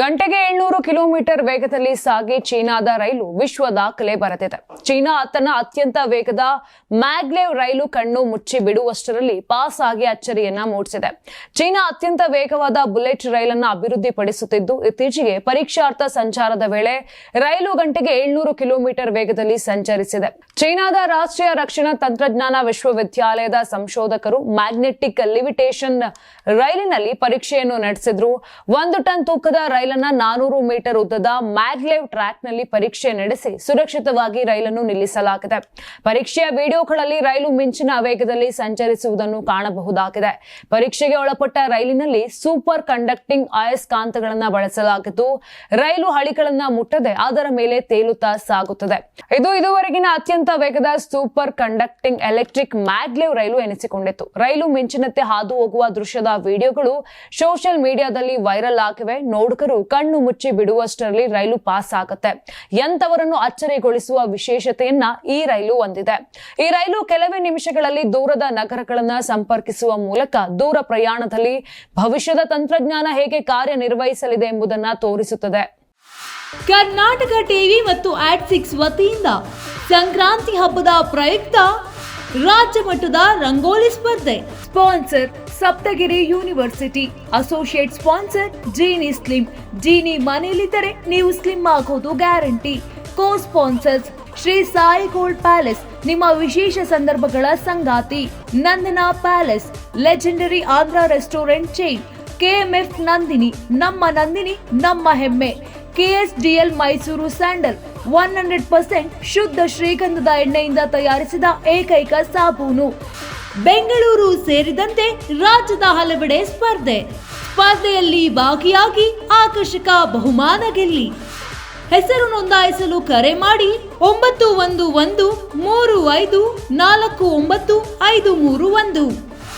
ಗಂಟೆಗೆ ಏಳ್ನೂರು ಕಿಲೋಮೀಟರ್ ವೇಗದಲ್ಲಿ ಸಾಗಿ ಚೀನಾದ ರೈಲು ವಿಶ್ವ ದಾಖಲೆ ಬರೆದಿದೆ. ಚೀನಾ ತನ್ನ ಅತ್ಯಂತ ವೇಗದ ಮ್ಯಾಗ್ಲೇವ್ ರೈಲು ಕಣ್ಣು ಮುಚ್ಚಿ ಬಿಡುವಷ್ಟರಲ್ಲಿ ಪಾಸ್ ಆಗಿ ಅಚ್ಚರಿಯನ್ನ ಮೂಡಿಸಿದೆ. ಚೀನಾ ಅತ್ಯಂತ ವೇಗವಾದ ಬುಲೆಟ್ ರೈಲನ್ನು ಅಭಿವೃದ್ಧಿಪಡಿಸುತ್ತಿದ್ದು, ಇತ್ತೀಚೆಗೆ ಪರೀಕ್ಷಾರ್ಥ ಸಂಚಾರದ ವೇಳೆ ರೈಲು ಗಂಟೆಗೆ ಏಳ್ನೂರು ಕಿಲೋಮೀಟರ್ ವೇಗದಲ್ಲಿ ಸಂಚರಿಸಿದೆ. ಚೀನಾದ ರಾಷ್ಟ್ರೀಯ ರಕ್ಷಣಾ ತಂತ್ರಜ್ಞಾನ ವಿಶ್ವವಿದ್ಯಾಲಯದ ಸಂಶೋಧಕರು ಮ್ಯಾಗ್ನೆಟಿಕ್ ಲಿವಿಟೇಷನ್ ರೈಲಿನಲ್ಲಿ ಪರೀಕ್ಷೆಯನ್ನು ನಡೆಸಿದ್ರು. ಒಂದು ಟನ್ ತೂಕದ ರೈಲನ್ನ ನಾನೂರು ಮೀಟರ್ ಉದ್ದದ ಮ್ಯಾಗ್ಲೇವ್ ಟ್ರ್ಯಾಕ್ನಲ್ಲಿ ಪರೀಕ್ಷೆ ನಡೆಸಿ ಸುರಕ್ಷಿತವಾಗಿ ರೈಲನ್ನು ನಿಲ್ಲಿಸಲಾಗಿದೆ. ಪರೀಕ್ಷೆಯ ವಿಡಿಯೋಗಳಲ್ಲಿ ರೈಲು ಮಿಂಚಿನ ವೇಗದಲ್ಲಿ ಸಂಚರಿಸುವುದನ್ನು ಕಾಣಬಹುದಾಗಿದೆ. ಪರೀಕ್ಷೆಗೆ ಒಳಪಟ್ಟ ರೈಲಿನಲ್ಲಿ ಸೂಪರ್ ಕಂಡಕ್ಟಿಂಗ್ ಅಯಸ್ಕಾಂತಗಳನ್ನ ಬಳಸಲಾಗಿದ್ದು, ರೈಲು ಹಳಿಗಳನ್ನ ಮುಟ್ಟದೆ ಅದರ ಮೇಲೆ ತೇಲುತ್ತಾ ಸಾಗುತ್ತದೆ. ಇದು ಇದುವರೆಗಿನ ಅತ್ಯಂತ ವೇಗದ ಸೂಪರ್ ಕಂಡಕ್ಟಿಂಗ್ ಎಲೆಕ್ಟ್ರಿಕ್ ಮ್ಯಾಗ್ಲೇವ್ ರೈಲು ಎನಿಸಿಕೊಂಡಿತ್ತು. ರೈಲು ಮಿಂಚಿನಂತೆ ಹಾದು ಹೋಗುವ ದೃಶ್ಯದ ವಿಡಿಯೋಗಳು ಸೋಷಿಯಲ್ ಮೀಡಿಯಾದಲ್ಲಿ ವೈರಲ್ ಆಗಿವೆ. ನೋಡುಗರು ಕಣ್ಣು ಮುಚ್ಚಿ ಬಿಡುವಷ್ಟರಲ್ಲಿ ರೈಲು ಪಾಸ್ ಆಗುತ್ತೆ. ಎಂತವರನ್ನು ಅಚ್ಚರಿಗೊಳಿಸುವ ವಿಶೇಷತೆಯನ್ನ ಈ ರೈಲು ಹೊಂದಿದೆ. ಈ ರೈಲು ಕೆಲವೇ ನಿಮಿಷಗಳಲ್ಲಿ ದೂರದ ನಗರಗಳನ್ನ ಸಂಪರ್ಕಿಸುವ ಮೂಲಕ ದೂರ ಪ್ರಯಾಣದಲ್ಲಿ ಭವಿಷ್ಯದ ತಂತ್ರಜ್ಞಾನ ಹೇಗೆ ಕಾರ್ಯನಿರ್ವಹಿಸಲಿದೆ ಎಂಬುದನ್ನ ತೋರಿಸುತ್ತದೆ. ಕರ್ನಾಟಕ ಟಿವಿ ಮತ್ತು ಆಟ್ ಸಿಕ್ಸ್ ವತಿಯಿಂದ ಸಂಕ್ರಾಂತಿ ಹಬ್ಬದ ಪ್ರಯುಕ್ತ ರಾಜ್ಯ ಮಟ್ಟದ ರಂಗೋಲಿ ಸ್ಪರ್ಧೆ. Sponsor Saptagiri university. Associate sponsor Jeeni slim. Jeeni ಮನೆಯಲ್ಲಿದ್ದರೆ ನೀವು ಸ್ಲಿಮ್ ಆಗೋದು guarantee. Co sponsors Shri Sai gold palace. ನಿಮ್ಮ ವಿಶೇಷ ಸಂದರ್ಭಗಳ ಸಂಗಾತಿ. Nandana palace. Legendary Andhra restaurant chain. KMF Nandini. ನಮ್ಮ ನಂದಿನಿ, ನಮ್ಮ ಹೆಮ್ಮೆ. KSDL Mysore sandal. One hundred percent ಶುದ್ಧ ಶ್ರೀಗಂಧದ ಎಣ್ಣೆಯಿಂದ ತಯಾರಿಸಿದ ಏಕೈಕ ಸಾಬೂನು. ಬೆಂಗಳೂರು ಸೇರಿದಂತೆ ರಾಜ್ಯದ ಹಲವೆಡೆ ಸ್ಪರ್ಧೆ. ಸ್ಪರ್ಧೆಯಲ್ಲಿ ಭಾಗಿಯಾಗಿ ಆಕರ್ಷಕ ಬಹುಮಾನ ಗೆಲ್ಲಿ. ಹೆಸರು ನೋಂದಾಯಿಸಲು ಕರೆ ಮಾಡಿ ಒಂಬತ್ತು ಒಂದು ಒಂದು ಮೂರು ಐದು ನಾಲ್ಕು ಒಂಬತ್ತು ಐದು ಮೂರು ಒಂದು.